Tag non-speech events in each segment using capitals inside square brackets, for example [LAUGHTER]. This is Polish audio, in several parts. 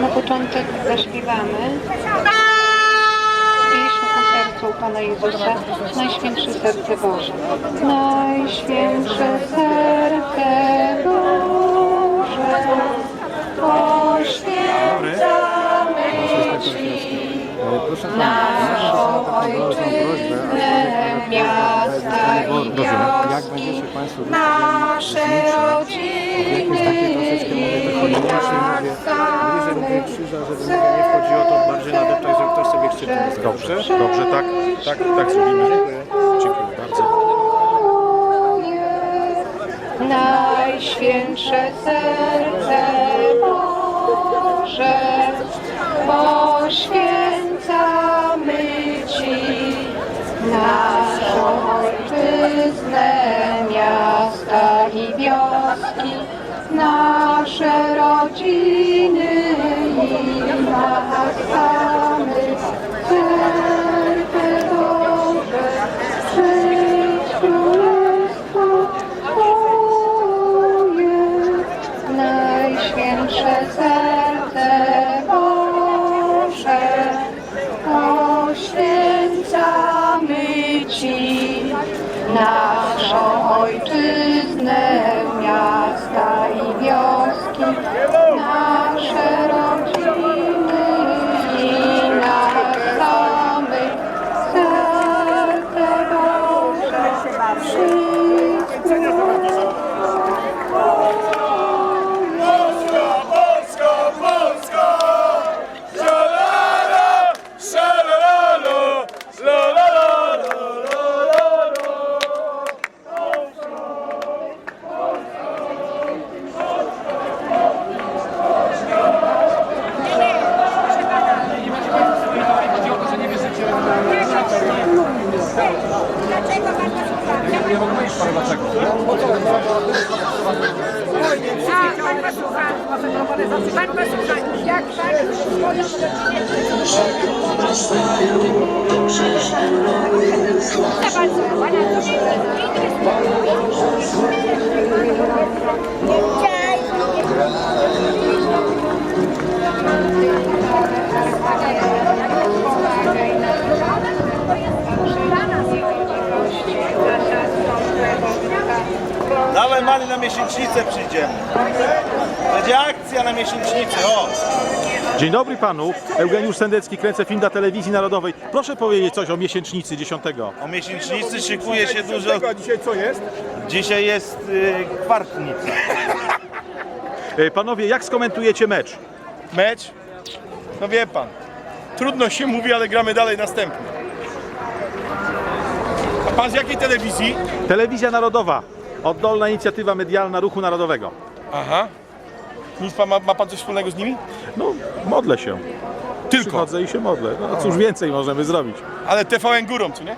Na początek zaśpiewamy. Sercu Pana Jezusa, Najświętsze Serce Boże. Najświętsze Serce Boże, poświęcamy Ci naszą ojczyznę, i jak będziecie Państwo nasze rodziny takie troszeczkę mówię takie mniejsze, mówię bliżej mówię krzyża, żeby mówię, nie to bardziej na że ktoś sobie nie Dobrze, dobrze, tak, tak, tak zrobimy. Dziękuję bardzo. Najświętsze serce Boże, poświęcamy ojczyznę, miasta i wioski, nasze rodziny i nas samych. Serce Boże, przyjdź królestwo Twoje, Najświętsze serce naszą ojczyznę, A, pan posłucha. Pan posłucha. Jak pan swoją Chce pan co? Pana to nie Dawaj na miesięcznicę przyjdziemy. Będzie akcja na miesięcznicy, o! Dzień dobry panu. Eugeniusz Sendecki, kręcę film dla telewizji narodowej. Proszę powiedzieć coś o miesięcznicy 10. O miesięcznicy szykuje się dużo. A dzisiaj co jest? Dzisiaj jest y, kwartnica. [LAUGHS] E, Panowie, jak skomentujecie mecz? Mecz? No wie pan. Trudno się mówi, ale gramy dalej następny. A pan z jakiej telewizji? Telewizja Narodowa. Oddolna inicjatywa medialna Ruchu Narodowego. Aha. Nic pan, ma, ma pan coś wspólnego z nimi? No, modlę się. Tylko. Przychodzę i się modlę. No cóż więcej możemy zrobić. Ale TVN górą, czy nie?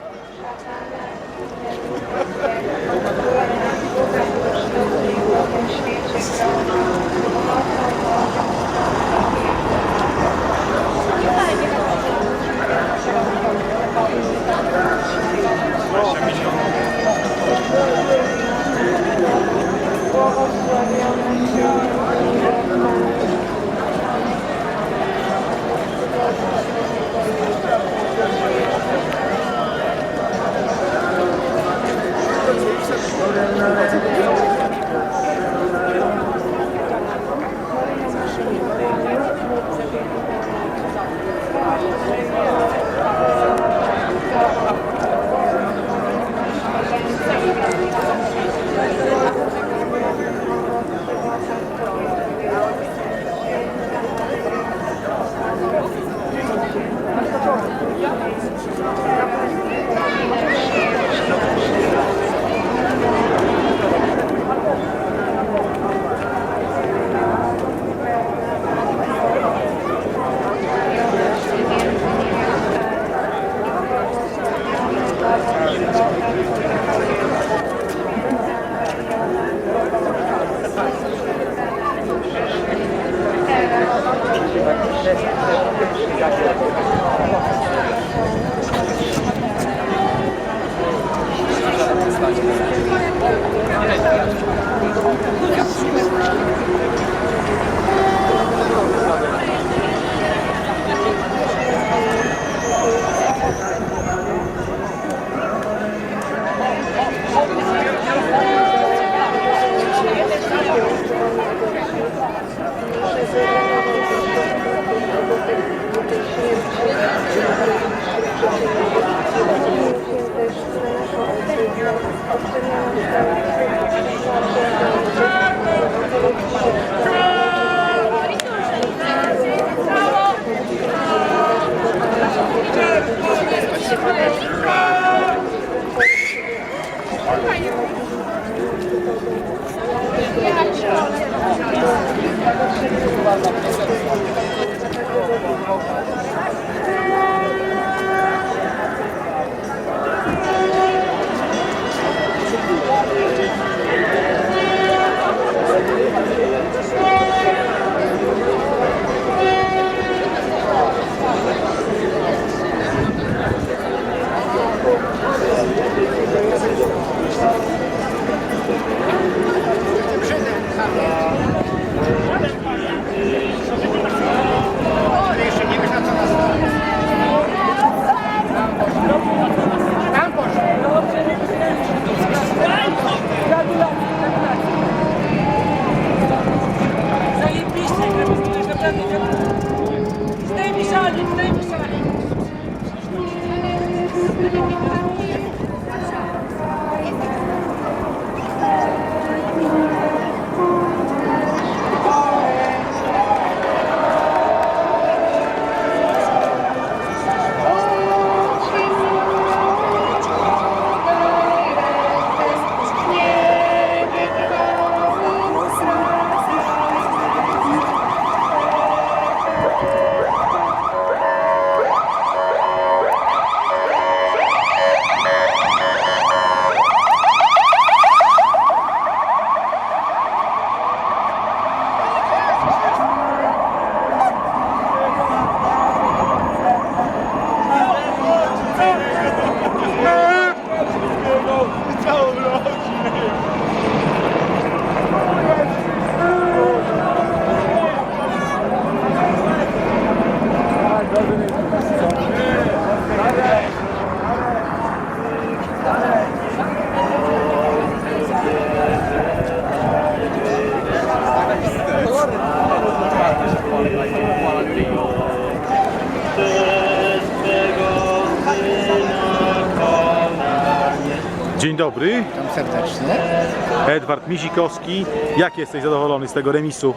Dzień dobry, Witam serdecznie. Edward Mizikowski. Jak jesteś zadowolony z tego remisu?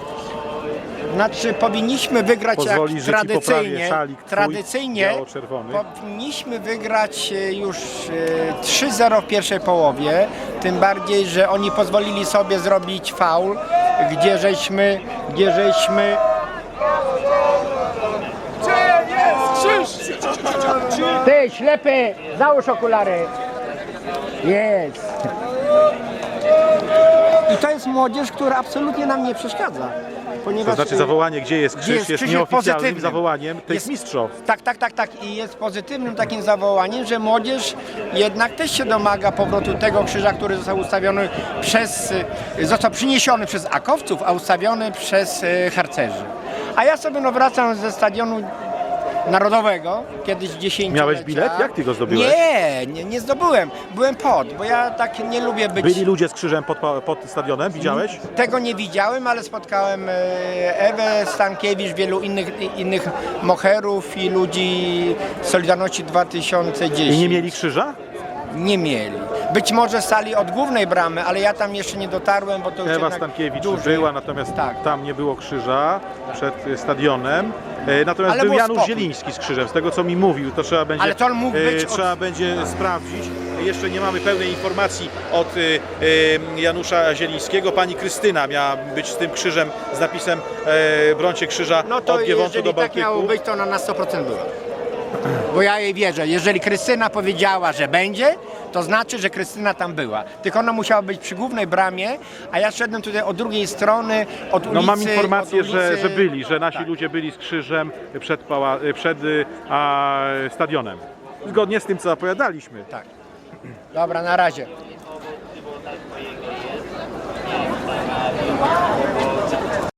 Znaczy powinniśmy wygrać Pozwoli, jak że ci poprawię tradycyjnie. szalik twój tradycyjnie biało-czerwony. powinniśmy wygrać e, już e, 3-0 w pierwszej połowie. Tym bardziej, że oni pozwolili sobie zrobić faul, gdzie żeśmy, gdzie żeśmy Ty ślepy, załóż okulary. Jest. I to jest młodzież, która absolutnie nam nie przeszkadza. Ponieważ To znaczy e, zawołanie, gdzie jest krzyż, jest, krzyż nieoficjalnym pozytywnym. zawołaniem tych mistrzów. Tak, tak, tak, tak. I jest pozytywnym takim zawołaniem, że młodzież jednak też się domaga powrotu tego krzyża, który został ustawiony przez, y, został przyniesiony przez akowców, a ustawiony przez y, harcerzy. A ja sobie no wracam ze stadionu narodowego, kiedyś 10 Miałeś bilet? Jak ty go zdobyłeś? Nie, nie, nie zdobyłem. Byłem pod, bo ja tak nie lubię być... Byli ludzie z krzyżem pod, pod stadionem, widziałeś? Tego nie widziałem, ale spotkałem e, Ewę Stankiewicz, wielu innych, innych moherów i ludzi Solidarności 2010. I nie mieli krzyża? Nie mieli. Być może stali od głównej bramy, ale ja tam jeszcze nie dotarłem, bo to już Ewa jednak Stankiewicz była, natomiast Tak. tam nie było krzyża przed y, stadionem. E, Natomiast Ale był Janusz spokój. Zieliński z krzyżem, z tego co mi mówił, to trzeba będzie, Ale to on mógł e, być od- trzeba będzie sprawdzić. Jeszcze nie mamy pełnej informacji od e, e, Janusza Zielińskiego. Pani Krystyna miała być z tym krzyżem z napisem e, Brońcie Krzyża No to od Giewontu jeżeli do tak Bałtyku. miało być, to ona na 100% była. Bo ja jej wierzę. Jeżeli Krystyna powiedziała, że będzie, to znaczy, że Krystyna tam była. Tylko ona musiała być przy głównej bramie, a ja szedłem tutaj od drugiej strony, od ulicy. No mam informację, od że, ulicy... że byli, że nasi Tak. ludzie byli z krzyżem przed, pała, przed a, stadionem. Zgodnie z tym, co zapowiadaliśmy. Tak. Dobra, na razie.